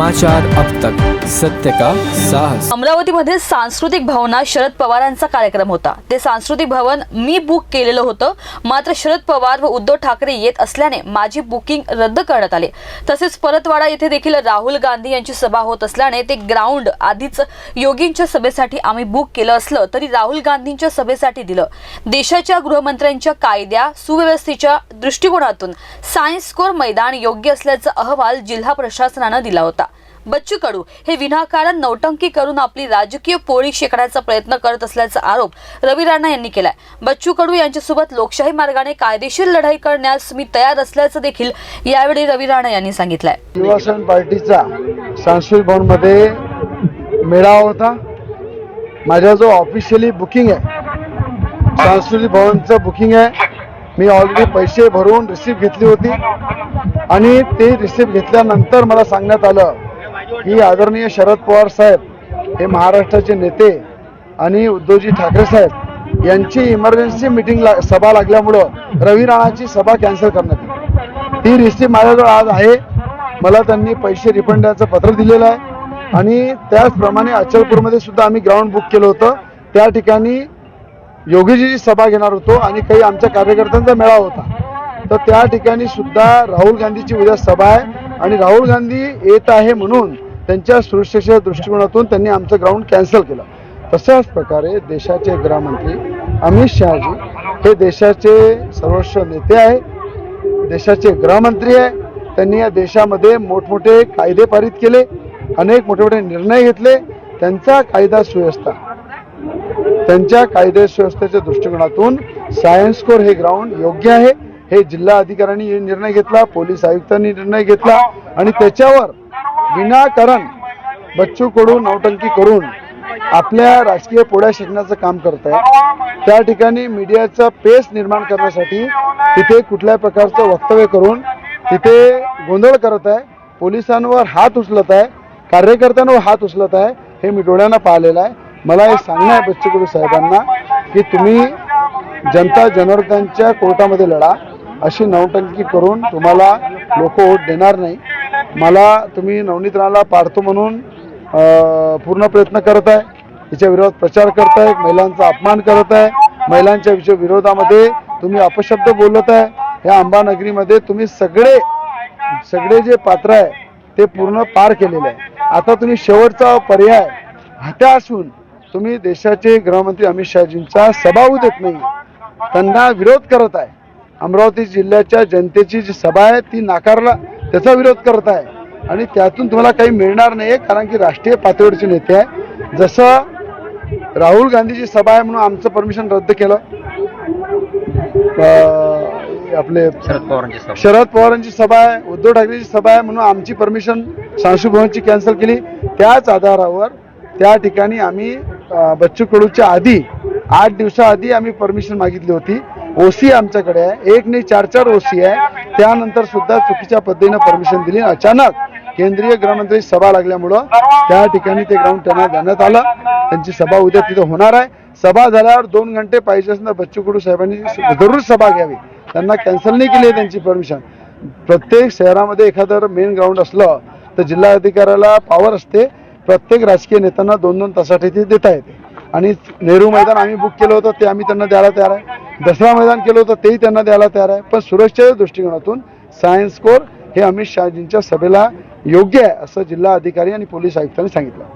समाचार अब तक। सत्य का साहस। अमरावतीमध्ये सांस्कृतिक भवनात शरद पवारांचा कार्यक्रम होता. ते सांस्कृतिक भवन मी बुक केलेलं होतं. मात्र शरद पवार व उद्धव ठाकरे येत असल्याने माझी बुकिंग रद्द करण्यात आले. तसेच परतवाडा येथे देखील राहुल गांधी यांची सभा होत असल्याने ते ग्राउंड आधीच योगींच्या सभेसाठी आम्ही बुक केलं असलं तरी राहुल गांधींच्या सभेसाठी दिलं. देशाच्या गृहमंत्र्यांच्या कायद्या सुव्यवस्थेच्या दृष्टिकोनातून सायन्स कोर मैदान योग्य असल्याचा अहवाल जिल्हा प्रशासनानं दिला होता. बच्चू कडू हे विनाकारण नौटंकी करून आपली राजकीय पोळी शेकण्याचा प्रयत्न करत असल्याचा आरोप रवी राणा यांनी केलाय. बच्चू कडू यांच्यासोबत लोकशाही मार्गाने कायदेशीर लढाई करण्यास मी तयार असल्याचं देखील यावेळी रवी राणा यांनी सांगितलंय. शिवसेना पार्टीचा सांस्कृतिक भवनमध्ये मेळावा होता. माझा जो ऑफिशियली बुकिंग आहे सांस्कृतिक भवनचं बुकिंग आहे मी ऑलरेडी पैसे भरून रिसिप्ट घेतली होती. आणि ते रिसिप्ट घेतल्यानंतर मला सांगण्यात आलं की आदरणीय शरद पवार साहेब हे महाराष्ट्राचे नेते आणि उद्धवजी ठाकरे साहेब यांची इमर्जन्सी मिटिंग ला सभा लागल्यामुळं रवी राणाची सभा कॅन्सल करण्यात आली. ती रिसिप्ट माझ्याजवळ आज आहे. मला त्यांनी पैसे रिफंड द्यायचं पत्र दिलेलं आहे. आणि त्याचप्रमाणे अचलपूरमध्ये सुद्धा आम्ही ग्राउंड बुक केलं होतं. त्या ठिकाणी योगीजीची सभा घेणार होतो आणि काही आमच्या कार्यकर्त्यांचा मेळावा होता. तर त्या ठिकाणी सुद्धा राहुल गांधीची उद्या सभा आहे. आणि राहुल गांधी येत आहे म्हणून त्यांच्या सुरक्षेच्या दृष्टिकोनातून त्यांनी आमचं ग्राउंड कॅन्सल केलं. तशाच प्रकारे देशाचे गृहमंत्री अमित शहाजी हे देशाचे सर्वोच्च नेते आहे देशाचे गृहमंत्री आहे त्यांनी या देशामध्ये मोठमोठे कायदे पारित केले अनेक मोठे मोठे निर्णय घेतले. त्यांचा कायदा सुव्यवस्था त्यांच्या कायदे सुव्यवस्थेच्या दृष्टिकोनातून सायन्स कोर हे ग्राउंड योग्य आहे. हे जिल्हा अधिकाऱ्यांनी निर्णय घेतला पोलीस आयुक्तांनी निर्णय घेतला आणि त्याच्यावर विनाकारण बच्चू कडू नौटंकी करून आपल्या राजकीय पोळ्या शिकण्याचं काम करत आहे. त्या ठिकाणी मीडियाचा पेस निर्माण करण्यासाठी तिथे कुठल्या प्रकारचं वक्तव्य करून तिथे गोंधळ करत आहे. पोलिसांवर हात उचलत आहे. कार्यकर्त्यांवर हात उचलत आहे. हे मी डोळ्यांना पाहिलेलं आहे. मला हे सांगणं आहे बच्चू कडू साहेबांना की तुम्ही जनता जनार्दनच्या कोर्टामध्ये लढा. अशी नौटंकी करून तुम्हाला लोक वोट देणार नाही. मला तुम्ही नवनीत राणाला पाडतो म्हणून पूर्ण प्रयत्न करत आहे. हिच्या विरोधात प्रचार करताय महिलांचा अपमान करत आहे. महिलांच्या विषय विरोधामध्ये तुम्ही अपशब्द बोलत आहे. या अंबानगरीमध्ये तुम्ही सगळे सगळे जे पात्र आहे ते पूर्ण पार केलेले आहे. आता तुम्ही शेवटचा पर्याय हत्या असून तुम्ही देशाचे गृहमंत्री अमित शहाजींचा सभा होऊ देत नाही. त्यांना विरोध करत आहे. अमरावती जिल्ह्याच्या जनतेची जी सभा आहे ती नाकारला त्याचा विरोध करत आहे. आणि त्यातून तुम्हाला काही मिळणार नाही कारण की राष्ट्रीय पातळीवरचे नेते आहे जसं राहुल गांधीची सभा आहे म्हणून आमचं परमिशन रद्द केलं. आपले शरद पवारांची सभा. शरद पवारांची सभा आहे उद्धव ठाकरेची सभा आहे म्हणून आमची परमिशन भवनची कॅन्सल केली. त्याच आधारावर त्या ठिकाणी आम्ही बच्चू कडूच्या आधी आठ दिवसाआधी आम्ही परमिशन मागितली होती. ओसी आमच्याकडे आहे. एक नाही चार चार ओसी आहे. त्यानंतर सुद्धा चुकीच्या पद्धतीनं परमिशन दिली. अचानक केंद्रीय गृहमंत्री सभा लागल्यामुळं त्या ठिकाणी ते ग्राउंड त्यांना देण्यात आलं. त्यांची सभा उद्या तिथं होणार आहे. सभा झाल्यावर दोन घंटे पाहिजे असं बच्चू कडू साहेबांनी जरूर सभा घ्यावी. त्यांना कॅन्सल नाही केली आहे त्यांची परमिशन प्रत्येक शहरामध्ये एखादं मेन ग्राउंड असलं तर जिल्हाधिकाऱ्याला पॉवर असते. प्रत्येक राजकीय नेत्यांना दोन दोन तासासाठी ते देता येते. आणि नेहरू मैदान आम्ही बुक केलं होतं ते आम्ही त्यांना द्यायला तयार आहे. दसरा मैदान केलं होतं तेही त्यांना द्यायला तयार आहे. पण सुरक्षेच्या दृष्टिकोनातून सायन्स कोर हे अमित शहाजींच्या सभेला योग्य आहे असं जिल्हा अधिकारी आणि पोलीस आयुक्तांनी सांगितलं.